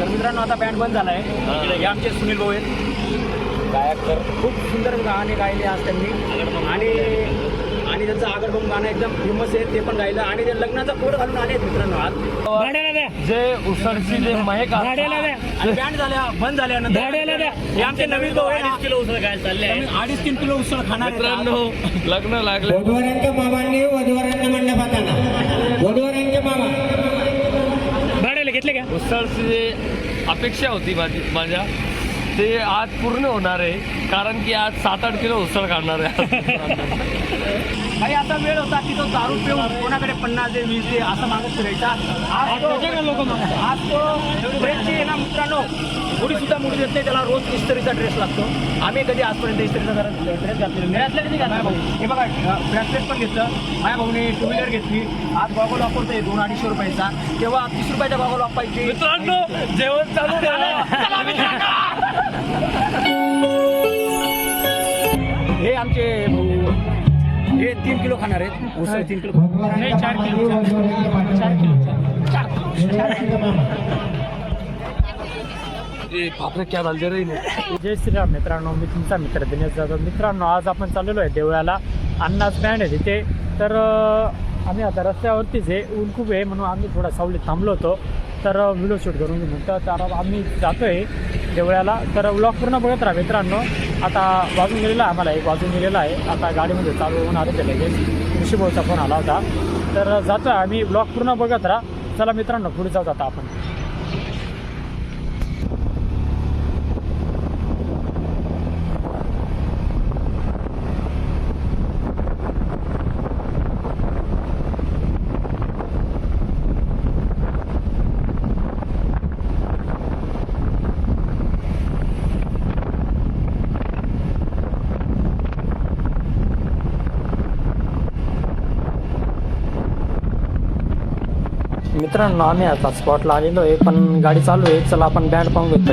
तर मित्रांनो आता बँड बंद झाला आहे हे आमचे सुनील भाऊ आहेत. गायक तर. खूप सुंदर गाणे गायले आज त्यांनी. आणि आणि त्यांचं आगडबम गाणं एकदम फेमस आहे ते पण गायलं. आणि ते लग्नाचा कोड घालून आले मित्रांनो आज. जे उसळची जे महक बँड झाल्या बंद झाल्यानंतर. हे आमचे नवीन भाऊ अडीच किलो उसळ काय चालले अडीच तीन किलो उसळ खाणार आहेत आज. मित्रांनो लग्न लागले. वधूवरांच्या मामांनी वधूवरांच्या मंडपात आणा वधूवरांच्या मामा भेटले का? उसळची अपेक्षा होती माझी माझ्या ते आज पूर्ण होणार आहे कारण की आज सात आठ किलो उसळ काढणार आहे. काही आता वेळ होता की तो दारू पिऊन कोणाकडे पन्नास दे वीस दे असं मागत फिरायचा. आज तो लोक आज तो ड्रेसची आहे ना मित्रांनो. मुडी सुद्धा मुडी देत नाही त्याला रोज इस्त्रीचा ड्रेस लागतो. आम्ही कधी आजपर्यंत इस्त्रीचा ड्रेस घातलेला मिळातलं कधी घातला भाऊ हे बघा ब्रेसलेट पण घेतलं. माझ्या भाऊने टू व्हीलर घेतली. आज गॉगल वापरतोय दोन अडीचशे रुपयाचा. तेव्हा तीस रुपयाचा गॉगल वापरायची. मित्रांनो जेवण चालू झालं. हे आमचे भाऊ हे तीन किलो खाणार आहेत. उसळ तीन किलो. नाही चार किलो चार किलो. ए, बापरे क्या झालं रे हिने? जय श्रीराम मित्रांनो मी तुमचा मित्र दिनेश जाधव. मित्रांनो आज आपण चाललेलो आहे देवळाला. अन्नाच बँड आहे तिथे. तर आम्ही आता रस्त्यावरतीच आहे. ऊन खूप आहे म्हणून आम्ही थोडा सावलीत थांबलो होतो. तर व्हिडिओ शूट करून घेऊ म्हणतो तर आम्ही जातो आहे देवळाला तर व्लॉग पूर्ण बघत राहा मित्रांनो. आता वाजून गेलेला आहे आम्हाला एक वाजून गेलेला आहे. आता गाडीमध्ये चालू होऊन आले ते लगेच. ऋषीभाऊचा फोन आला होता. तर जातो आम्ही. ब्लॉग पूर्ण बघत राहा. चला मित्रांनो पुढे जाऊ जाता आपण. मित्रांनो आम्ही आता स्पॉटला आलेलो आहे पण गाडी चालू आहे. चला आपण बँड पाहून घेतो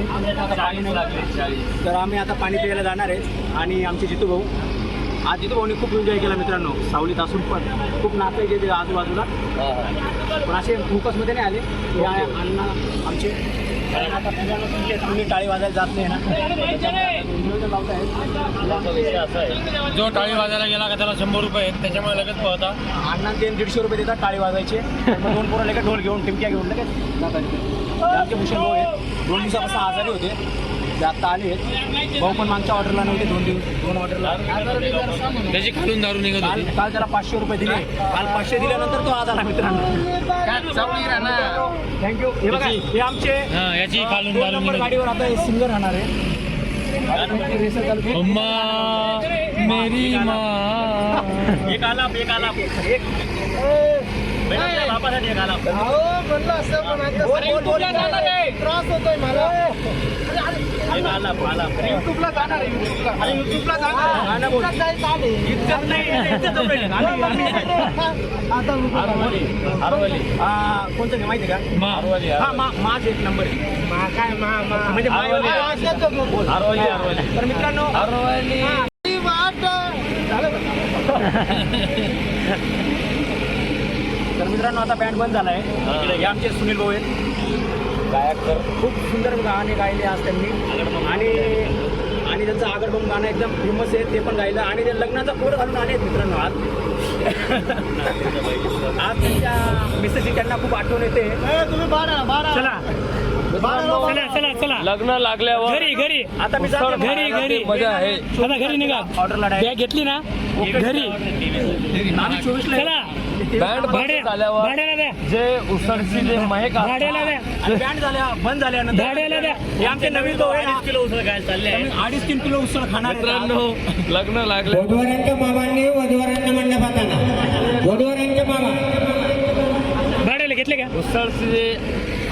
आता पाणी नाही लागले तर आम्ही आता पाणी प्यायला जाणार आहे आणि आमचे जितू भाऊ. आज जितू भाऊनी खूप एन्जॉय केला मित्रांनो. सावलीत असून पण खूप नाचायचे ते आजूबाजूला. पण असे फोकसमध्ये नाही आले. अण्णा आमचे. आता तुम्ही टाळी वाजायला जात नाही ना. जो टाळी वाजायला गेला का त्याला शंभर रुपये आहेत त्याच्यामुळे लगेच पळता अण्णा ते दीडशे रुपये देतात टाळी वाजायचे. दोन पोरं लगेच ढोल घेऊन टिमक्या घेऊन लगेच. जातात. तिथे. आमचे भूषण भाऊ आहेत दोन दिवसापासून आजारी होते. ते आत्ता आले आहेत. भाऊ पण मागच्या ऑर्डरला नव्हते दोन दिवस दोन ऑर्डरला त्याची खालून दारू निघत काल काल त्याला पाचशे रुपये दिले. काल पाचशे दिल्यानंतर तो आज आला मित्रांनो. थँक्यू हे बघा हे आमचे हा, याची खालून दोन दारू नंबर निघत गाडीवर आता सिंगर राहणार आहे. रेसर चालू केली. अम्मा मेरी माँ. एक आलाप एक आलाप. एक बापासाठी एक आलाप बोल, बोल, एक आलाप, आलाप. युट्यूबला जाणार आहे, युट्यूबला. अरे, युट्यूबला जाणार. इज्जत नाही, इज्जत जवळ आहे. गाणं गाणं. आरवली, आरवली. आ, कोणतं घे माहिती का मा. हा मा माझ एक नंबर आहे म्हणजे आरवली. बोल. आरवली, आरवली. तर मित्रांनो अरवली तर मित्रांनो आता बँड बंद झाला आहे हे आमचे सुनील भाऊ आहेत. गायक तर खूप सुंदर गाणे गायले आज त्यांनी. आणि आणि त्यांचं आगडबम गाणं एकदम फेमस आहे ते पण गायलं. आणि ते लग्नाचा कोड घालून आले आहेत मित्रांनो आज. आज त्यांच्या मिसेसची त्यांना खूप आठवण येते. चला. चला चला चला. लग्न लागल्यावर घरी घरी. आता मी उत्सव जाते. घरी. ती मजा आहे. आता घरी निघा. ऑर्डरला बॅग घेतली ना? घरी. आम्ही चला. बँड झाल्यावर भाड्याला द्या. जे उसळची जे महक भाड्याला द्या. बँड झाल्या बंद झाल्यानंतर भाड्याला द्या. हे आमचे नवीन आहे ना, किलो उसळ काय चालले. अडीच तीन किलो उसळ खाणार लग्न लागले वधूवरांच्या मामांनी वधूवरांना मंडपात आणा. भाड्याला घेतले का? उसळची जे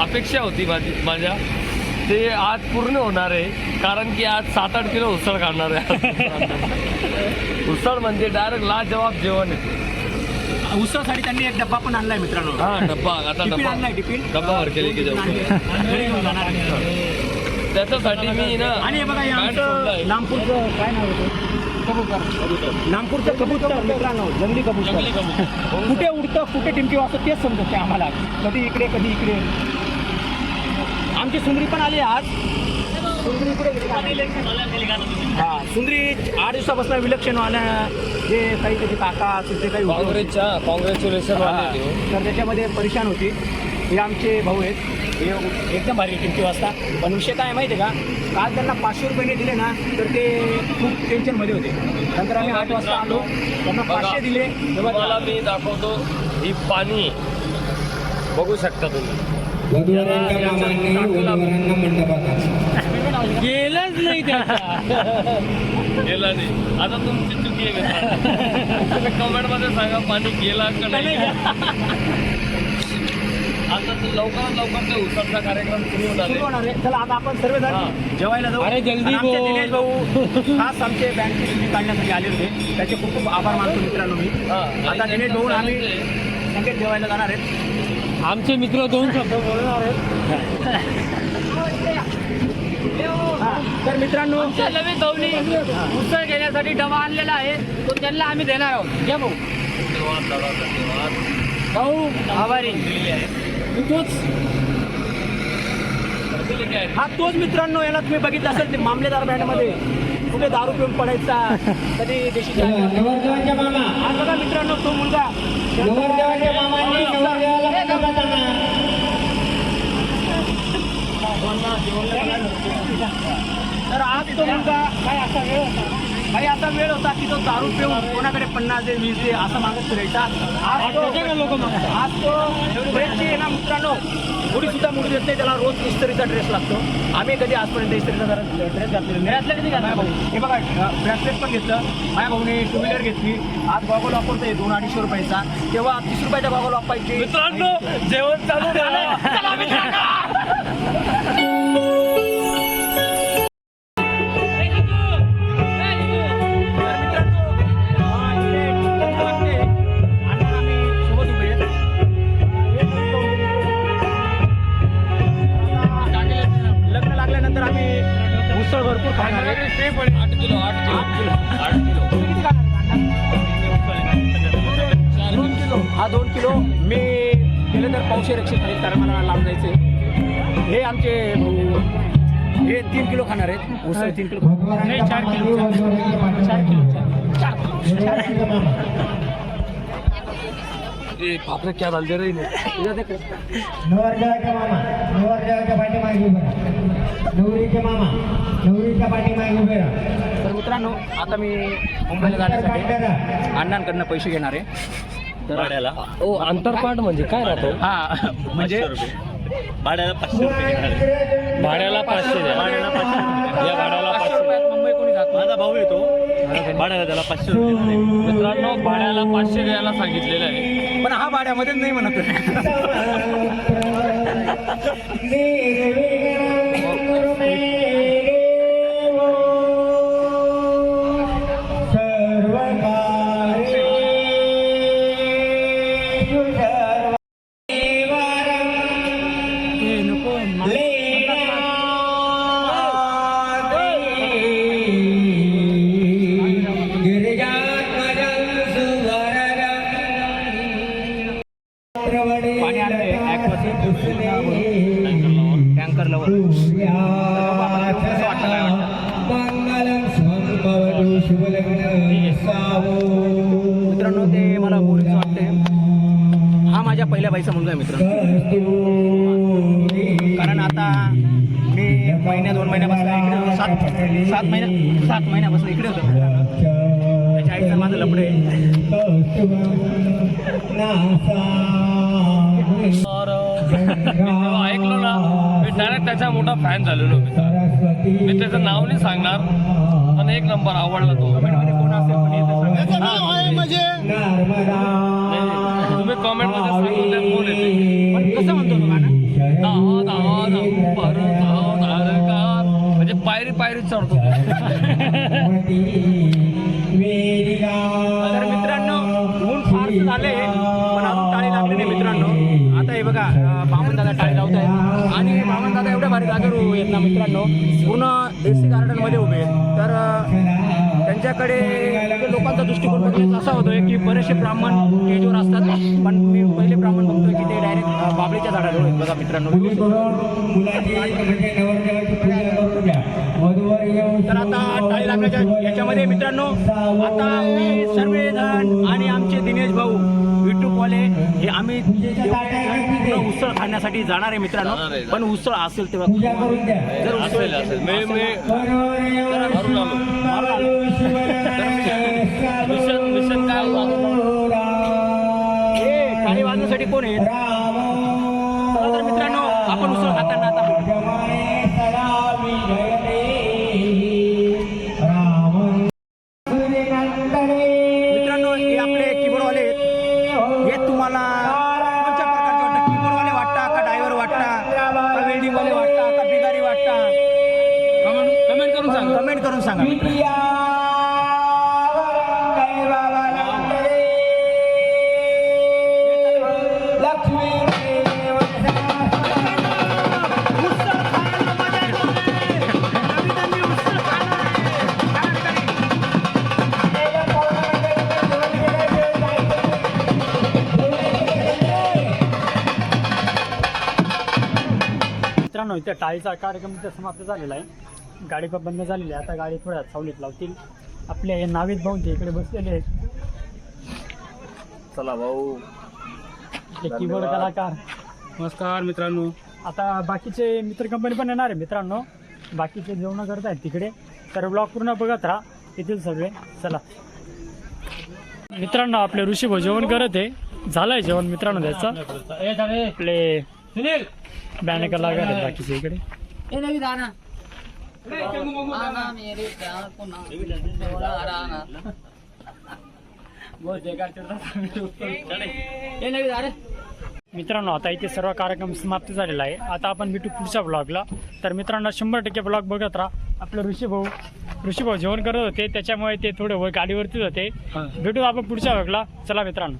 अपेक्षा होती माझी माझ्या ते आज पूर्ण होणार आहे. कारण की आज सात आठ किलो उसळ काढणार आहे. उसळ म्हणजे डायरेक्ट लाजवाब जेवण आहे. उसळसाठी त्यांनी एक डब्बा पण आणलाय मित्रांनो. हा डब्बा. आता टिफिन आणलाय टिफिन डब्बा वर केले की जाऊ. घरी घेऊन जाणार आहे. त्याच्यासाठी मी ना आणि हे बघा हे. आमचं नामपूरचं काय नाव होतं कबूतर. नामपूरचं कबूतर मित्रांनो जंगली कबूतर. कुठे उडतं कुठे टिमकी वाजतं तेच समजत नाही आम्हाला. कधी इकडे कधी इकडे. आमची सुंदरी पण आली आज. सुंदरी? हा सुंदरी आठ दिवसापासून विलक्षण आल्या जे काही त्याचे काका असेल ते काही. काँग्रेसच्या ते. तर त्याच्यामध्ये परेशान होती. हे आमचे भाऊ आहेत. हे एकदम भारी किमती वाजता. पण विषय काय माहिती आहे का? काल त्यांना पाचशे रुपये दिले ना तर ते खूप टेन्शनमध्ये होते. नंतर आम्ही आठ वाजता आलो. त्यांना पाचशे दिले. तेव्हा तुम्हाला मी दाखवतो. ही पाणी बघू शकता तुम्ही. गेलंच नाही त्याचा गेला नाही. आता तुमची चुकी आहे मित्रांनो. तुम्ही कमेंटमध्ये सांगा पाणी गेला का नाही? आता लवकरात लवकर ते उसळचा कार्यक्रम सुरू होणार सुरू आहे होणार आहे. चला आता आपण सर्वजण. जेवायला जाऊ. अरे जल्दी आणि आमचे बोल. दिनेश भाऊ खास आमचे बँकची सुट्टी काढण्यासाठी आले होते. त्याचे खूप खूप आभार मानतो मित्रांनो मी. हा. आता दिनेश भाऊ आणि आम्ही संकेत जेवायला जाणार आहेत. आमचे मित्र दोन शब्द बोलणार आहेत. हा. तर मित्रांनो ललित भाऊनी उसळ घेण्यासाठी डबा आणलेला आहे. तो त्यांना आम्ही देणार आहोत. घ्या भाऊ. भाऊ आभारी. मी तोच. हा तोच मित्रांनो याला तुम्ही बघितलं असेल ते मामलेदार बँडमध्ये कुठे दारू पिऊन पडायचा कधी देशी हा बघा मित्रांनो तो मुलगा. तर आज तो मुलगा काय असा वेळ काही असा वेळ होता की तो दारू पिऊन कोणाकडे पन्नास दे वीस दे असं मागत फिरायचा. आज तो लोक आज तो ड्रेसची आहे ना मित्रांनो. थोडी सुद्धा मुली देत नाही त्याला रोज इस्त्रीचा ड्रेस लागतो. आम्ही कधी आजपर्यंत इस्त्रीचा ड्रेस घातलेला नाही. घातलं कधी घातला भाऊ. हे बघा ब्रेसलेट पण घेतलं. माझ्या भाऊने टू व्हीलर घेतली. आज गॉगल वापरतोय दोन अडीचशे रुपयाचा. तेव्हा तीस रुपयाचा गॉगल वापरायची मित्रांनो जेवण चालू झालं. उसळ तीन किलो नाही चार किलो चार किलो चार बापरे क्या डाल दे रही है नवरदेवाच्या मामा नवरदेवाच्या पाठीमागे उभे राहा नवरीचे मामा नवरीच्या पाठीमागे उभे राहा तर मित्रांनो आता मी मुंबईला जाण्यासाठी अण्णांकडनं पैसे घेणार आहे. तर भाड्याला? ओ अंतरपाठ म्हणजे काय राहतो? हा म्हणजे भाड्याला पाचशे भाड्याला पाचशे द्या. भाड्याला पाचशे. या भाड्याला पाचशे रुपयात मुंबई कोणी जात? माझा भाऊ येतो. भाड्याला त्याला पाचशे रुपये मित्रांनो भाड्याला पाचशे द्यायला सांगितलेलं आहे. पण हा भाड्यामध्येच नाही म्हणत. ते कारण आता मी महिन्या दोन महिन्यापासून इकडे होतो. सात सात महिन्या सात महिन्यापासून इकडे होतो. त्याच्या आईचं माझं लपडे. ऐकलो ना मी डायरेक्ट त्याचा मोठा फॅन झालेलो मी मी त्याचं नाव नाही सांगणार पण एक नंबर आवडला तो. कोण असेल पण येतं सांगा. नाही, तुम्ही कॉमेंटमध्ये सांगून द्या कोण येते. पण कसं म्हणतो तो गाणं? दहा धावू नंबर धाव तारका म्हणजे पायरी पायरी चढतो तर मित्रांनो ऊन फार झाले पण अजून टाळी लागली नाही मित्रांनो आता हे बघा बामन दादा टाळी लावत आहेत आणि बामन दादा एवढ्या भारी जागेवर येत ना मित्रांनो पूर्ण एसी गार्डनमध्ये उभे तर त्यांच्याकडे लोकांचा दृष्टिकोन बघण्याचा असा होतोय की बरेचसे ब्राह्मण स्टेजवर असतात पण मी पहिले ब्राह्मण बघतोय की ते डायरेक्ट बाबळीच्या झाडावर आहेत. बघा मित्रांनो तर आता टाळी लागण्याच्या याच्यामध्ये मित्रांनो आता मी सर्वजण आणि आमचे दिनेश भाऊ. युट्यूबवाले हे आम्ही उसळ खाण्यासाठी जाणार आहे मित्रांनो. पण उसळ असेल तेव्हा पूजा करून द्या. जर उसळ असेल असेल. मी मी मित्रांनो इथे टाळीचा कार्यक्रम इथे समाप्त झालेला आहे. गाडी पण बंद झालेली आहे. आता गाडी थोड्या सावलीत लावतील. आपले हे नाविद भाऊ ते इकडे बसलेले आहेत. चला भाऊ. ते कीबोर्ड कलाकार. नमस्कार मित्रांनो. आता बाकीचे मित्र कंपनी पण येणार आहे मित्रांनो. बाकीचे जेवण करत आहेत तिकडे. तर ब्लॉग पूर्ण बघत राहा. येथील सगळे. चला. मित्रांनो आपले ऋषी भाऊ जेवण करत आहे. झालंय जेवण मित्रांनो त्याचं. आपले सुनील! बॅनर कलाकार आहेत बाकीचे इकडे ए नाही दाना। आना मेरे प्यार को ना डोला आना बहुत बेकार चलता ए नाही दारे मित्रांनो आता इथे सर्व कार्यक्रम समाप्त झालेला आहे. आता आपण भेटू पुढच्या ब्लॉगला तर मित्रांनो शंभर टक्के ब्लॉग बघत राहा. आपलं ऋषी भाऊ ऋषी भाऊ जेवण करत होते. त्याच्यामुळे ते थोडे वर गाडीवरतीच होते. भेटू आपण पुढच्या ब्लॉगला चला मित्रांनो.